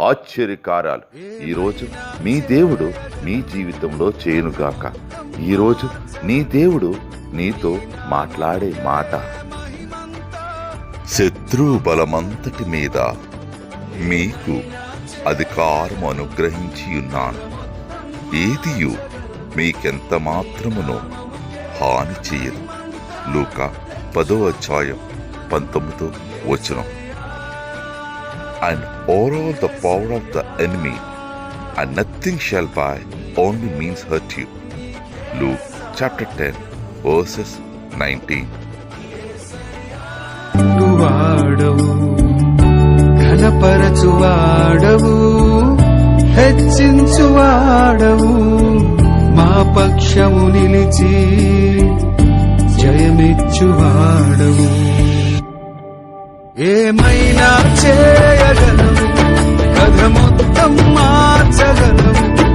ఆశ్చర్యకారాలు. ఈరోజు మీ దేవుడు మీ జీవితంలో చేయనుగాక. ఈరోజు నీ దేవుడు నీతో మాట్లాడే మాట. శత్రు బలమంతటి మీద మీకు అధికారం అనుగ్రహించి ఉన్నాను. ఏదియు మీకెంత మాత్రమునో హాని చేయదు. లూక పదో అధ్యాయం పంతొమ్మిదో వచనం. And over all the power of the enemy and nothing shall by only means hurt you Luke chapter ten verses nineteen వాడవు ఘనపరచువాడవు హెచ్చించువాడవు మా పక్షము నిలిచి జయమిచ్చువాడవు. ఏమైనా చే